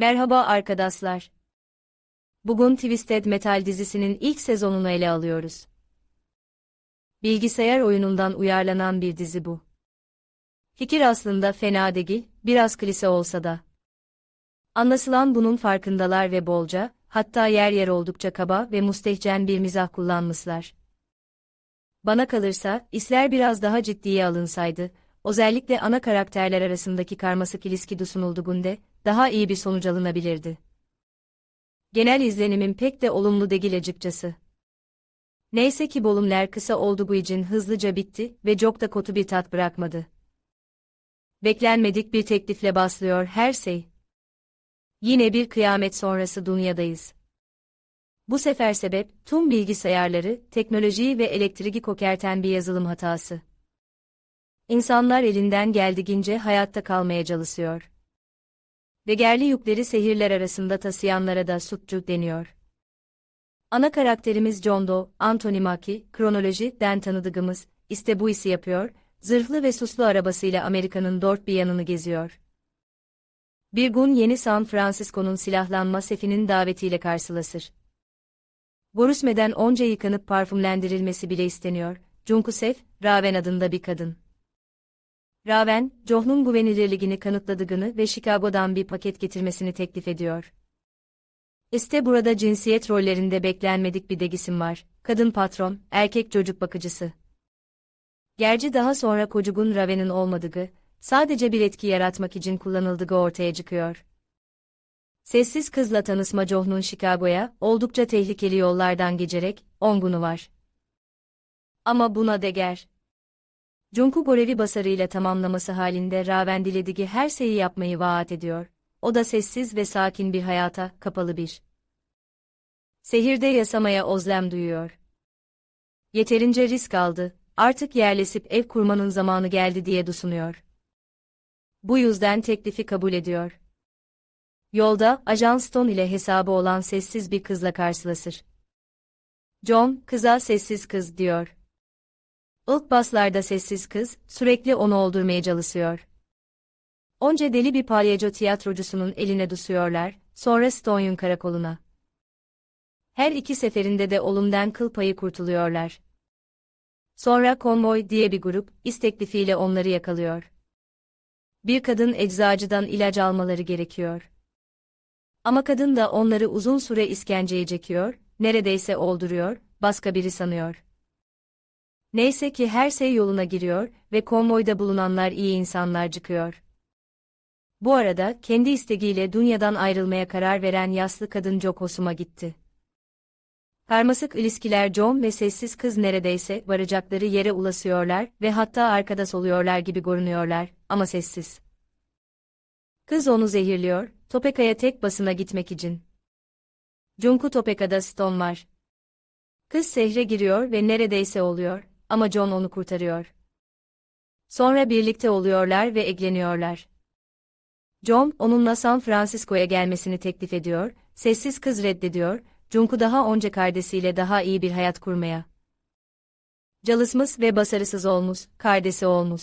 Merhaba arkadaşlar. Bugün Twisted Metal dizisinin ilk sezonunu ele alıyoruz. Bilgisayar oyunundan uyarlanan bir dizi bu. Fikir aslında fena değil, biraz klise olsa da. Anlasılan bunun farkındalar ve bolca, hatta yer yer oldukça kaba ve mustehcen bir mizah kullanmışlar. Bana kalırsa, isler biraz daha ciddiye alınsaydı, özellikle ana karakterler arasındaki karmaşık ilişki sunulduğunda, daha iyi bir sonuç alınabilirdi. Genel izlenimim pek de olumlu değil açıkçası. Neyse ki bölümler kısa olduğu için hızlıca bitti ve çok da kötü bir tat bırakmadı. Beklenmedik bir teklifle başlıyor her şey. Yine bir kıyamet sonrası dünyadayız. Bu sefer sebep, tüm bilgisayarları, teknolojiyi ve elektriği kokerten bir yazılım hatası. İnsanlar elinden geldiğince hayatta kalmaya çalışıyor. Değerli yükleri sehirler arasında taşıyanlara da suçcu deniyor. Ana karakterimiz John Doe, Anthony Mackie, kronolojiden tanıdığımız, işte bu işi yapıyor, zırhlı ve suslu arabasıyla Amerika'nın dört bir yanını geziyor. Bir gün yeni San Francisco'nun silahlanma sefinin davetiyle karşılaşır. Görüşmeden onca yıkanıp parfümlendirilmesi bile isteniyor. Junku Sef, Raven adında bir kadın. Raven, John'un güvenilirliğini kanıtladığını ve Chicago'dan bir paket getirmesini teklif ediyor. İşte burada cinsiyet rollerinde beklenmedik bir degisim var. Kadın patron, erkek çocuk bakıcısı. Gerçi daha sonra kocugun Raven'in olmadığı, sadece bir etki yaratmak için kullanıldığı ortaya çıkıyor. Sessiz kızla tanışma John'un Chicago'ya, oldukça tehlikeli yollardan geçerek, 10 günü var. Ama buna değer. Junku görevi basarıyla tamamlaması halinde Raven dilediği her şeyi yapmayı vaat ediyor. O da sessiz ve sakin bir hayata, kapalı bir. Sehirde yasamaya ozlem duyuyor. Yeterince risk aldı, artık yerleşip ev kurmanın zamanı geldi diye düşünüyor. Bu yüzden teklifi kabul ediyor. Yolda, Ajan Stone ile hesabı olan sessiz bir kızla karşılaşır. John, kıza sessiz kız diyor. İlk baslarda sessiz kız, sürekli onu öldürmeye çalışıyor. Onca deli bir palyaço tiyatrocusunun eline düşüyorlar, sonra Stone'un karakoluna. Her iki seferinde de olumdan kıl payı kurtuluyorlar. Sonra konvoy diye bir grup, isteklifiyle onları yakalıyor. Bir kadın eczacıdan ilaç almaları gerekiyor. Ama kadın da onları uzun süre iskenceye çekiyor, neredeyse olduruyor, başka biri sanıyor. Neyse ki her şey yoluna giriyor ve konvoyda bulunanlar iyi insanlar çıkıyor. Bu arada kendi isteğiyle dünyadan ayrılmaya karar veren yaşlı kadın çok hoşuma gitti. Karmaşık ilişkiler John ve sessiz kız neredeyse varacakları yere ulaşıyorlar ve hatta arkadaş oluyorlar gibi görünüyorlar ama sessiz. Kız onu zehirliyor, Topeka'ya tek basına gitmek için. Junku Topeka'da Stone var. Kız sehre giriyor ve neredeyse oluyor ama John onu kurtarıyor. Sonra birlikte oluyorlar ve ekleniyorlar. John, onunla San Francisco'ya gelmesini teklif ediyor, sessiz kız reddediyor, Junku daha onca kardeşiyle daha iyi bir hayat kurmaya. Çalışmış ve başarısız olmuş, kardeşi olmuş.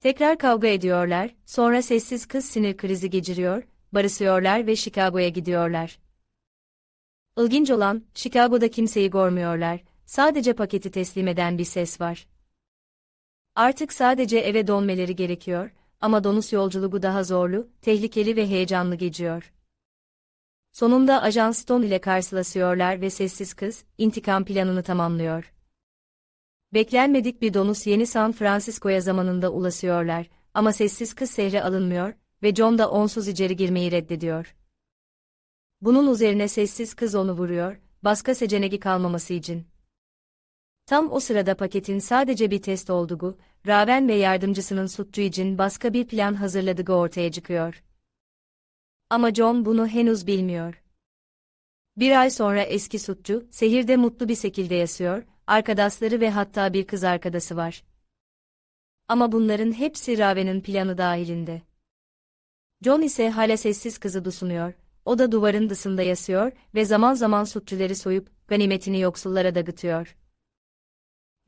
Tekrar kavga ediyorlar, sonra sessiz kız sinir krizi geçiriyor, barışıyorlar ve Chicago'ya gidiyorlar. İlginç olan, Chicago'da kimseyi görmüyorlar, sadece paketi teslim eden bir ses var. Artık sadece eve dönmeleri gerekiyor ama donus yolculuğu daha zorlu, tehlikeli ve heyecanlı geçiyor. Sonunda Ajan Stone ile karşılaşıyorlar ve sessiz kız, intikam planını tamamlıyor. Beklenmedik bir donus yeni San Francisco'ya zamanında ulaşıyorlar ama sessiz kız sehre alınmıyor ve John da onsuz içeri girmeyi reddediyor. Bunun üzerine sessiz kız onu vuruyor, başka seçeneği kalmaması için. Tam o sırada paketin sadece bir test olduğu, Raven ve yardımcısının suçlu için başka bir plan hazırladığı ortaya çıkıyor. Ama John bunu henüz bilmiyor. Bir ay sonra eski suçlu, sehirde mutlu bir şekilde yaşıyor, arkadaşları ve hatta bir kız arkadaşı var. Ama bunların hepsi Raven'in planı dahilinde. John ise hala sessiz kızı düşünüyor, o da duvarın dışında yaşıyor ve zaman zaman suçluları soyup, ganimetini yoksullara dağıtıyor.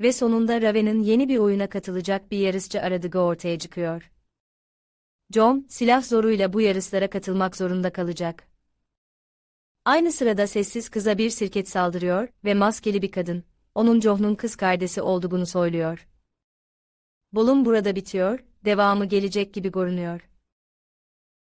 Ve sonunda Raven'in yeni bir oyuna katılacak bir yarışçı aradığı ortaya çıkıyor. John, silah zoruyla bu yarışlara katılmak zorunda kalacak. Aynı sırada sessiz kıza bir sirket saldırıyor ve maskeli bir kadın, onun John'un kız kardeşi olduğunu söylüyor. Bolum burada bitiyor, devamı gelecek gibi görünüyor.